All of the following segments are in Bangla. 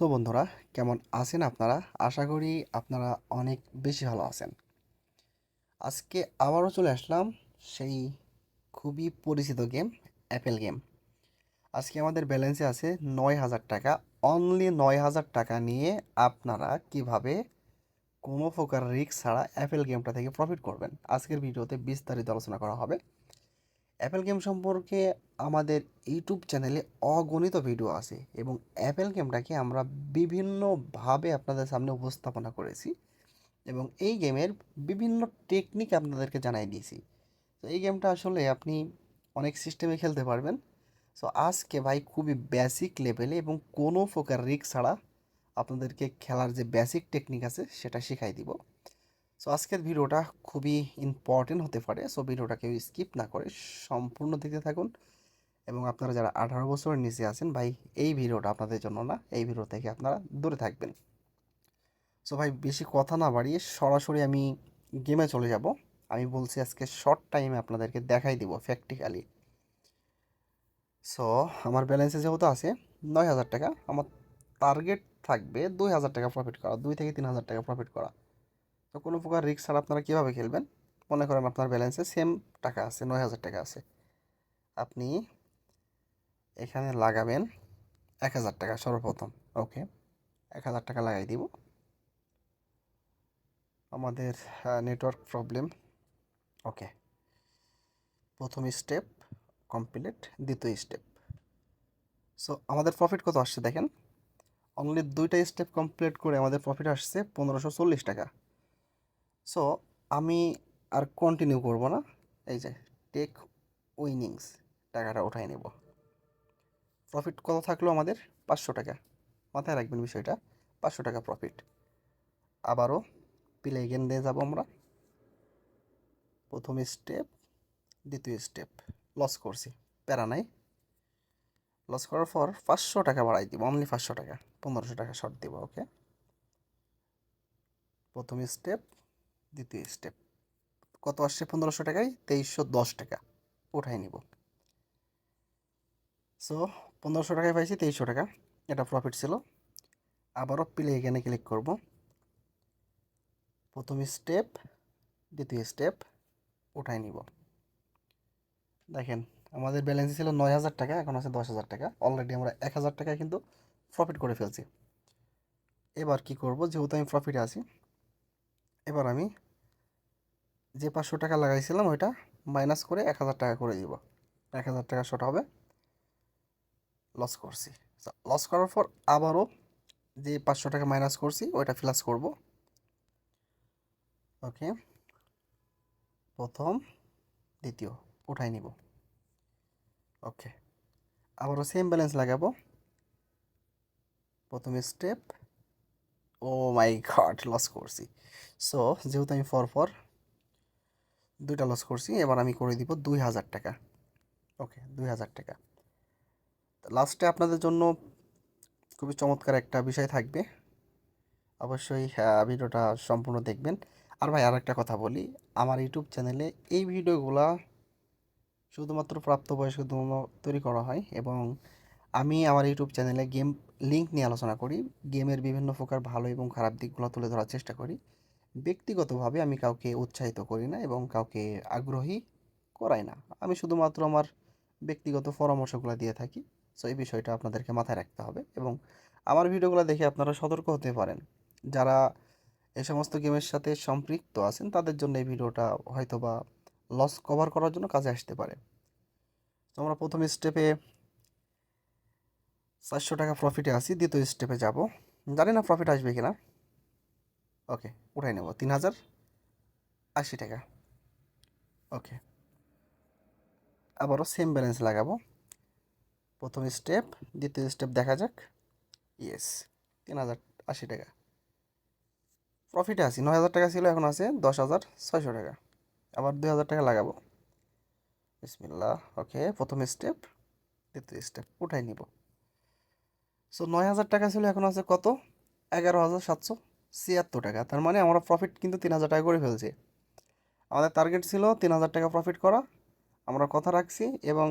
সো বন্ধুরা, কেমন আছেন আপনারা? আশা করি আপনারা অনেক বেশি ভালো আছেন। আজকে আবারও চলে আসলাম সেই খুবই পরিচিত গেম অ্যাপেল গেম। আজকে আমাদের ব্যালেন্সে আছে নয় হাজার টাকা। অনলি নয় হাজার টাকা নিয়ে আপনারা কীভাবে কোনো প্রকার রিক্স ছাড়া অ্যাপেল গেমটা থেকে প্রফিট করবেন? আজকের ভিডিওতে বিস্তারিত আলোচনা করা হবে। অ্যাপেল গেম সম্পর্কে আমাদের ইউটিউব চ্যানেলে অগণিত ভিডিও আছে এবং অ্যাপেল গেমটাকে আমরা বিভিন্নভাবে আপনাদের সামনে উপস্থাপনা করেছি এবং এই গেমের বিভিন্ন টেকনিক আপনাদেরকে জানাই দিয়েছি। তো এই গেমটা আসলে আপনি অনেক সিস্টেমে খেলতে পারবেন। সো আজকে ভাই খুবই বেসিক লেভেলে এবং কোনো প্রকার রিস্ক ছাড়া আপনাদেরকে খেলার যে বেসিক টেকনিক আছে সেটা শেখাই দিব। সো আজকের ভিডিওটা খুবই ইম্পর্টেন্ট হতে পারে। সো ভিডিওটা কেউ স্কিপ না করে, সম্পূর্ণ দেখতে থাকুন। এবং আপনারা যারা আঠারো বছরের নিচে আছেন, ভাই, এই ভিডিওটা আপনাদের জন্য না, এই ভিডিও থেকে আপনারা দূরে থাকবেন। সো ভাই, বেশি কথা না বাড়িয়ে সরাসরি আমি গেমে চলে যাব। আমি বলছি আজকে শর্ট টাইমে আপনাদেরকে দেখাই দিব প্র্যাকটিক্যালি সো আমার ব্যালেন্সে যেহেতু আছে, নয় হাজার টাকা, আমার টার্গেট থাকবে দুই হাজার টাকা প্রফিট করা, দুই থেকে তিন হাজার টাকা প্রফিট করা। তো কোনো প্রকার রিস্ক ছাড়া আপনারা কীভাবে খেলবেন? মনে করেন আপনার ব্যালেন্সে সেম টাকা আছে, নয় হাজার টাকা আছে। আপনি এখানে লাগাবেন এক হাজার টাকা সর্বপ্রথম ওকে এক হাজার টাকা লাগাই দিব। আমাদের নেটওয়ার্ক প্রবলেম ওকে প্রথম স্টেপ কমপ্লিট দ্বিতীয় স্টেপ সো আমাদের প্রফিট কত আসছে দেখেন? অনলি দুইটা স্টেপ কমপ্লিট করে আমাদের প্রফিট আসছে পনেরোশো চল্লিশ টাকা। সো আমি আর কন্টিনিউ করব না। এই যে টেক উইনিংস টাকাটা উঠাই নেব। প্রফিট কত থাকল আমাদের? পাঁচশো টাকা। মাথায় রাখবেন বিষয়টা, পাঁচশো টাকা প্রফিট আবারও প্লে গেন দিয়ে যাব আমরা। প্রথম স্টেপ দ্বিতীয় স্টেপ লস করছি। প্যারা নাই। লস করার পর পাঁচশো টাকা বাড়াই দিব। অনলি পাঁচশো টাকা। পনেরোশো টাকা শর্ট দিব ওকে প্রথম স্টেপ দ্বিতীয় স্টেপ কত আসছে? পনেরোশো টাকায় তেইশশো দশ টাকা। উঠাই নিব। সো পনেরোশো টাকায় পাইছি তেইশশো টাকা। এটা প্রফিট ছিল। আবারও প্লে এখানে ক্লিক করব। প্রথম স্টেপ দ্বিতীয় স্টেপ উঠাই নিব। দেখেন, আমাদের ব্যালেন্স ছিল নয় হাজার টাকা, এখন আছে দশ হাজার টাকা। অলরেডি আমরা এক হাজার টাকায় কিন্তু প্রফিট করে ফেলছি। এবার কি করব? যেহেতু আমি প্রফিটে আছি এবার আমি যে পাঁচশো টাকা লাগাইছিলাম ওইটা মাইনাস করে এক হাজার টাকা করে দিব। এক হাজার টাকা শর্ট হবে। লস করছি। লস করার পর আবারও যে পাঁচশো টাকা মাইনাস করছি, ওইটা প্লাস করব। ওকে প্রথম, দ্বিতীয়, উঠাই নিব। ওকে আবারও সেম ব্যালেন্স লাগাবো। প্রথম স্টেপ ও মাই গড লস করছি। সো যেহেতু আমি ফর দুইটা লস করছি, এবার আমি করে দিব দুই হাজার টাকা। ওকে দুই হাজার টাকা। লাস্টে আপনাদের জন্য খুবই চমৎকার একটা বিষয় থাকবে। অবশ্যই ভিডিওটা সম্পূর্ণ দেখবেন। আর ভাই আর একটা কথা বলি, আমার ইউটিউব চ্যানেলে এই ভিডিওগুলা শুধুমাত্র প্রাপ্তবয়স্ক তৈরি করা হয় এবং আমি আমার ইউটিউব চ্যানেলে গেম লিঙ্ক নিয়ে আলোচনা করি। গেমের বিভিন্ন প্রকার ভালো এবং খারাপ দিকগুলো তুলে ধরার চেষ্টা করি। ব্যক্তিগতভাবে আমি কাউকে উৎসাহিত করি না এবং কাউকে আগ্রহী করাই না। আমি শুধুমাত্র আমার ব্যক্তিগত পরামর্শগুলো দিয়ে থাকি। সো এই বিষয়টা আপনাদেরকে মাথায় রাখতে হবে এবং আমার ভিডিওগুলো দেখে আপনারা সতর্ক হতে পারেন। যারা এ সমস্ত গেমের সাথে সম্পৃক্ত আছেন, তাদের জন্য এই ভিডিওটা হয়তো বা লস কভার করার জন্য কাজে আসতে পারে। তো আমরা প্রথম স্টেপে চারশো টাকা প্রফিটে আসি দ্বিতীয় স্টেপে যাব। জানি না প্রফিট আসবে কিনা। ওকে উঠাই নেব। তিন হাজার আশি টাকা। ওকে আবারও সেম ব্যালেন্স লাগাবো। প্রথম স্টেপ দ্বিতীয় স্টেপ দেখা যাক। ইয়েস তিন হাজার আশি টাকা। প্রফিটে আছি। নয় হাজার টাকা ছিল, এখন আছে দশ হাজার ছয়শো টাকা। আবার দুই হাজার টাকা লাগাবো। বিসমিল্লা ওকে প্রথম স্টেপ দ্বিতীয় স্টেপ উঠাই নিব। সো নয় হাজার টাকা ছিল, এখন আছে কত? এগারো হাজার সাতশো ছিয়াত্তর টাকা। তার মানে আমরা প্রফিট কিন্তু তিন হাজার টাকা করে ফেলছি। আমাদের টার্গেট ছিল তিন হাজার টাকা প্রফিট করা। আমরা কথা রাখছি এবং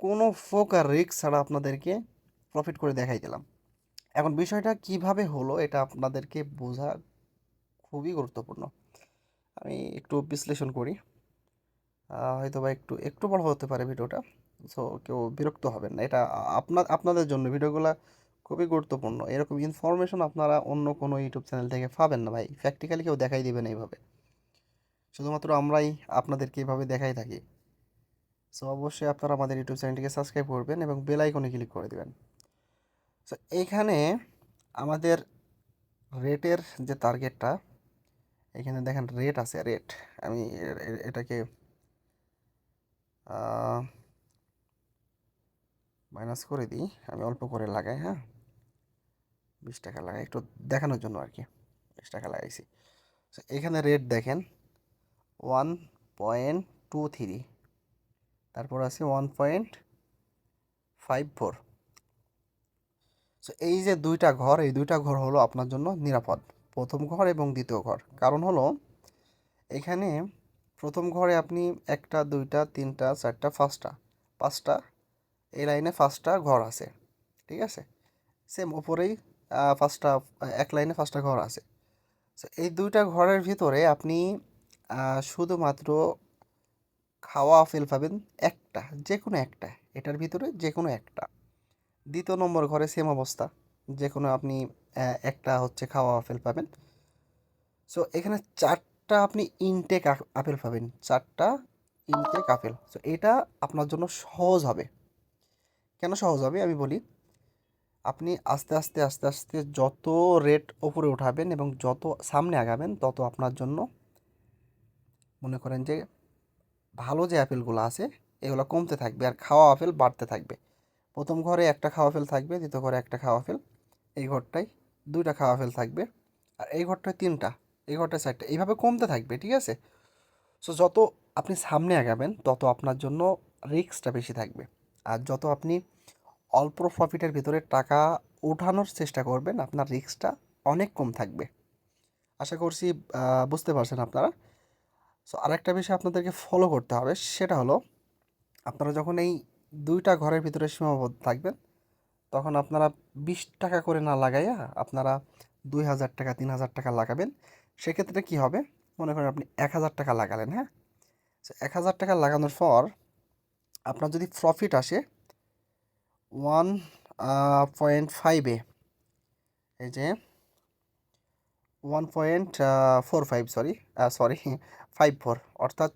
কোনো ফোক আর রিস্ক ছাড়া আপনাদেরকে প্রফিট করে দেখাই দিলাম। এখন বিষয়টা কীভাবে হলো, এটা আপনাদেরকে বোঝা খুবই গুরুত্বপূর্ণ। আমি একটু বিশ্লেষণ করি। হয়তো বা একটু একটু বড় হতে পারে ভিডিওটা। সো কেউ বিরক্ত হবেন না। এটা আপনার আপনাদের জন্য ভিডিওগুলো খুবই গুরুত্বপূর্ণ। এরকম ইনফরমেশন আপনারা অন্য কোনো ইউটিউব চ্যানেল থেকে পাবেন না ভাই। প্র্যাকটিক্যালি কেউ দেখাই দিবেন এইভাবে। শুধুমাত্র আমরাই আপনাদেরকে এইভাবে দেখাই থাকি। সো অবশ্যই আপনারা আমাদের ইউটিউব চ্যানেলটিকে সাবস্ক্রাইব করবেন এবং বেল আইকনে ক্লিক করে দেবেন। সো এইখানে আমাদের রেটের যে টার্গেটটা এখানে দেখেন রেট আছে রেট আমি এটাকে মাইনাস করে দিই, আমি অল্প করে লাগাই হ্যাঁ? বিশ টাকা লাগাই, একটু দেখানোর জন্য আর কি, বিশ টাকা লাগাইছি। সো এখানে রেট দেখেন ওয়ান পয়েন্ট টু থ্রি তারপর আছে one point five four so এই যে দুইটা ঘর, এই দুইটা ঘর হলো আপনার জন্য নিরাপদ, প্রথম ঘর এবং দ্বিতীয় ঘর। কারণ হলো, এখানে প্রথম ঘরে আপনি একটা, দুইটা, তিনটা, চারটা, পাঁচটা পাঁচটা এই লাইনে ফার্স্টটা ঘর আছে ঠিক আছে? সেম ওপরেই ফার্স্টটা এক লাইনে ফার্স্টটা ঘর আছে। So, এই দুইটা ঘরের ভিতরে আপনি শুধুমাত্র খাওয়া আপেল পাবেন একটা যে কোনো একটা এটার ভিতরে যে কোনো একটা। দ্বিতীয় নম্বর ঘরে সেম অবস্থা যে কোনো আপনি একটা হচ্ছে খাওয়া আপেল পাবেন। সো এখানে চারটা আপনি ইনটেক আপেল পাবেন চারটা ইনটেক আপেল। সো এটা আপনার জন্য সহজ হবে। কেন সহজ হবে? আমি বলি, আপনি আস্তে আস্তে আস্তে আস্তে যত রেট ওপরে উঠাবেন এবং যত সামনে আগাবেন, তত আপনার জন্য মনে করেন যে ভালো যে আপেলগুলো আছে, এগুলো কমতে থাকবে আর খাওয়া আপেল বাড়তে থাকবে। প্রথম ঘরে একটা খাওয়া আপেল থাকবে, দ্বিতীয় ঘরে একটা খাওয়া আপেল। এই ঘরটায় দুইটা খাওয়া আপেল থাকবে আর এই ঘরটায় তিনটা, এই ঘরটায় চারটা, এইভাবে কমতে থাকবে, ঠিক আছে? সো যত আপনি সামনে আগাবেন, তত আপনার জন্য রিস্কটা বেশি থাকবে। আর যত আপনি অল্প প্রফিটের ভিতরে টাকা ওঠানোর চেষ্টা করবেন, আপনার রিস্কটা অনেক কম থাকবে। আশা করছি বুঝতে পারছেন আপনারা। সো আরেকটা বিষয় আপনাদেরকে ফলো করতে হবে, সেটা হলো, আপনারা যখন এই দুইটা ঘরের ভিতরে সীমাবদ্ধ থাকবেন, তখন আপনারা বিশ টাকা করে না লাগাইয়া আপনারা দুই হাজার টাকা, তিন হাজার টাকা লাগাবেন। সেক্ষেত্রে কি হবে? মনে করেন আপনি এক হাজার টাকা লাগালেন হ্যাঁ? সো এক হাজার টাকা লাগানোর পর আপনার যদি প্রফিট আসে ওয়ান পয়েন্ট ফাইভে এই যে one point four five sorry sorry five four অর্থাৎ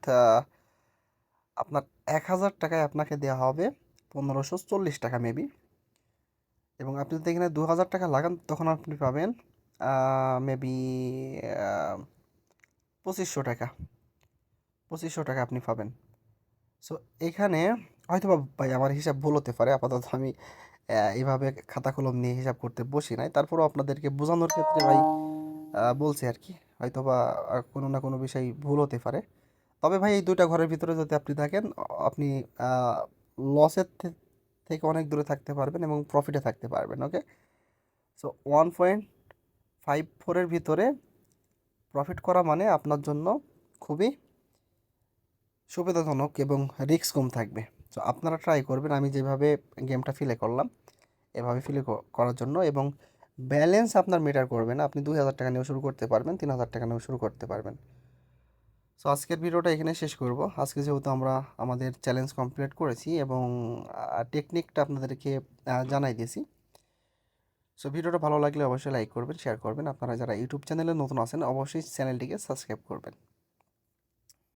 আপনার এক হাজার টাকায় আপনাকে দেওয়া হবে পনেরোশো চল্লিশ টাকা মেবি এবং আপনি যদি এখানে দু হাজার টাকা লাগান, তখন আপনি পাবেন মেবি পঁচিশশো টাকা। পঁচিশশো টাকা আপনি পাবেন। সো এখানে হয়তো ভাই আমার হিসাব ভুল হতে পারে আপাতত আমি আহ, এইভাবে খাতা কলম নিয়ে হিসাব করতে বসি নাই। তারপরেও আপনাদেরকে বোঝানোর ক্ষেত্রে ভাই বলছি আর কি হয়তো বা কোনো না কোনো বিষয় ভুল হতে পারে। তবে ভাই এই দুইটা ঘরের ভিতরে যদি আপনি থাকেন আপনি লসের থেকে অনেক দূরে থাকতে পারবেন এবং প্রফিটে থাকতে পারবেন okay so one point five ফোরের ভিতরে প্রফিট করা মানে আপনার জন্য খুবই সুবিধাজনক এবং রিস্ক কম থাকবে। তো আপনারা ট্রাই করবেন, আমি যেভাবে গেমটা ফিলে করলাম, এভাবে ফিলে করার জন্য এবং ব্যালেন্স আপনার মেটার করবে না। আপনি দুই হাজার টাকা নিয়েও শুরু করতে পারবেন, তিন হাজার টাকা নিয়েও শুরু করতে পারবেন। সো আজকের ভিডিওটা এখানে শেষ করব। আজকে যেহেতু আমরা আমাদের চ্যালেঞ্জ কমপ্লিট করেছি এবং টেকনিকটা আপনাদেরকে জানাই দিয়েছি। সো ভিডিওটা ভালো লাগলে অবশ্যই লাইক করবেন শেয়ার করবেন। আপনারা যারা ইউটিউব চ্যানেলে নতুন আছেন, অবশ্যই চ্যানেলটিকে সাবস্ক্রাইব করবেন।